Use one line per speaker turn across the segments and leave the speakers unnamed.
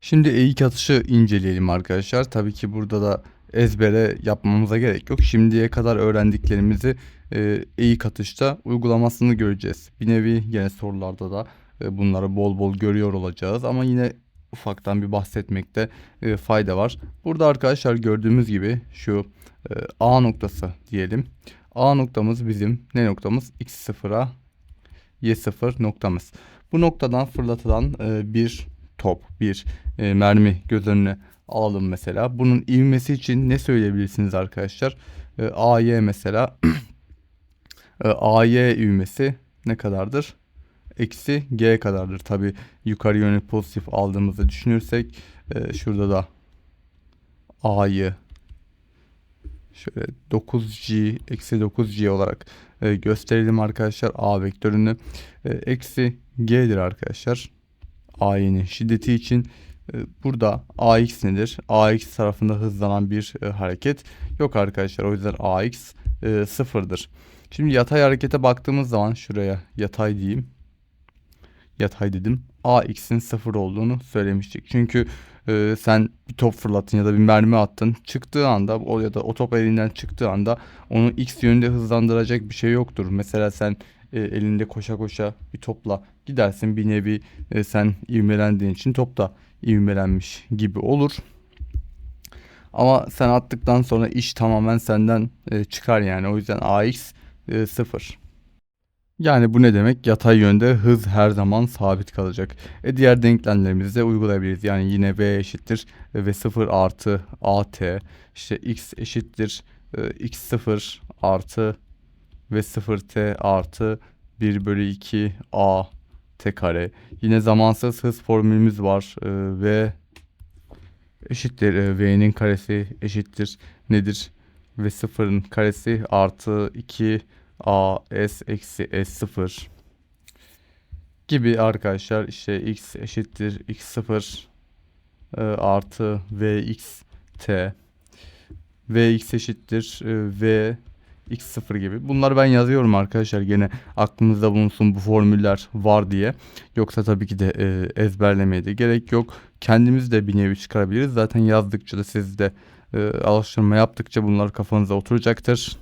Şimdi eğik atışı inceleyelim arkadaşlar. Tabii ki burada da ezbere yapmamıza gerek yok. Şimdiye kadar öğrendiklerimizi eğik atışta uygulamasını göreceğiz. Bir nevi yine sorularda da e, bunları bol bol görüyor olacağız. Ama yine ufaktan bir bahsetmekte e, fayda var. Burada arkadaşlar gördüğümüz gibi şu e, A noktası diyelim. A noktamız bizim ne noktamız? X0'a Y0 noktamız. Bu noktadan fırlatılan bir top, bir e, mermi göz önüne alalım mesela. Bunun ivmesi için ne söyleyebilirsiniz arkadaşlar? E, AY mesela e, AY ivmesi ne kadardır? Eksi G kadardır. Tabi yukarı yönlü pozitif aldığımızı düşünürsek e, şurada da A'yı şöyle 9G eksi 9G olarak e, gösterelim arkadaşlar. A vektörünü e, eksi G'dir arkadaşlar. A'nın şiddeti için e, burada AX nedir? AX tarafında hızlanan bir e, hareket yok arkadaşlar. O yüzden AX e, sıfırdır. Şimdi yatay harekete baktığımız zaman şuraya yatay diyeyim. Yatay dedim. AX'in sıfır olduğunu söylemiştik. Çünkü sen bir top fırlattın ya da bir mermi attın. Çıktığı anda ya da o top elinden çıktığı anda onu X yönünde hızlandıracak bir şey yoktur. Mesela sen elinde koşa koşa bir topla gidersin bir nevi e, sen ivmelendiğin için top da ivmelenmiş gibi olur. Ama sen attıktan sonra iş tamamen senden e, çıkar yani. O yüzden AX e, 0. Yani bu ne demek? Yatay yönde hız her zaman sabit kalacak. E diğer denklemlerimizi de uygulayabiliriz. Yani yine V eşittir e, V 0 artı AT. İşte X eşittir e, X0 artı V 0 T artı 1 bölü 2 A T kare. Yine zamansız hız formülümüz var. E, V eşittir e, V'nin karesi eşittir nedir? V sıfırın karesi artı 2 A S eksi S0 gibi arkadaşlar işte X eşittir X0 e, artı VX T VX eşittir e, V X0 gibi. Bunları ben yazıyorum arkadaşlar gene aklınızda bulunsun bu formüller var diye. Yoksa tabii ki de e, ezberlemeye de gerek yok. Kendimiz de bir nevi çıkarabiliriz. Zaten yazdıkça da siz de e, alıştırma yaptıkça bunlar kafanıza oturacaktır.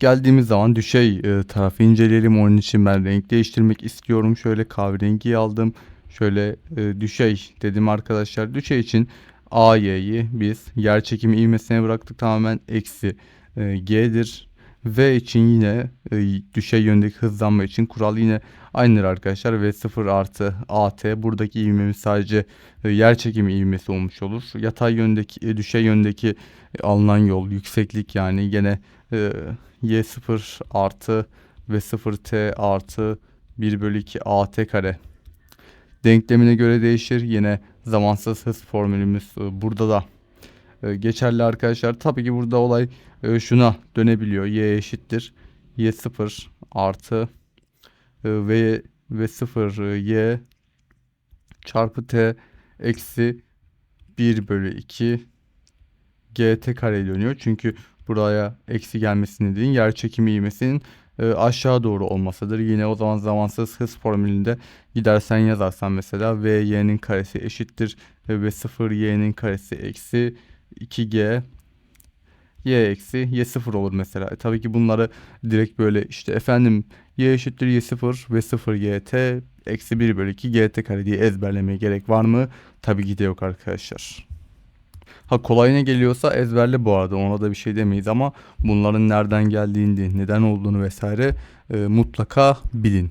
Geldiğimiz zaman düşey e, tarafı inceleyelim. Onun için ben renk değiştirmek istiyorum. Şöyle kahverengi aldım. Şöyle e, düşey dedim arkadaşlar. Düşey için AY'yi biz yer çekimi ivmesine bıraktık. Tamamen eksi e, G'dir. V için yine e, düşey yöndeki hızlanma için kural yine aynıdır arkadaşlar. V0 artı AT buradaki ivmemiz sadece e, yer çekimi ivmesi olmuş olur. Yatay yöndeki e, düşey yöndeki alınan yol yükseklik yani gene e, Y0 artı V0T artı 1 bölü 2 AT kare denklemine göre değişir. Yine zamansız hız formülümüz burada da e, geçerli arkadaşlar. Tabii ki burada olay e, şuna dönebiliyor. Y eşittir. Y0 artı V V0 Y çarpı T eksi 1 bölü 2 GT kare dönüyor. Çünkü buraya eksi gelmesinin nedeni yer çekimi ivmesinin e, aşağı doğru olmasıdır. Yine o zaman zamansız hız formülünde gidersen yazarsan mesela v y'nin karesi eşittir ve 0 y'nin karesi eksi 2g y eksi y 0 olur mesela. E, tabii ki bunları direkt böyle işte efendim y eşittir y 0 ve 0 gt eksi 1 bölü 2 gt kare diye ezberlemeye gerek var mı? Tabii ki de yok arkadaşlar. Ha kolayına geliyorsa ezberle bu arada ona da bir şey demeyiz ama bunların nereden geldiğini, neden olduğunu vesaire e, mutlaka bilin.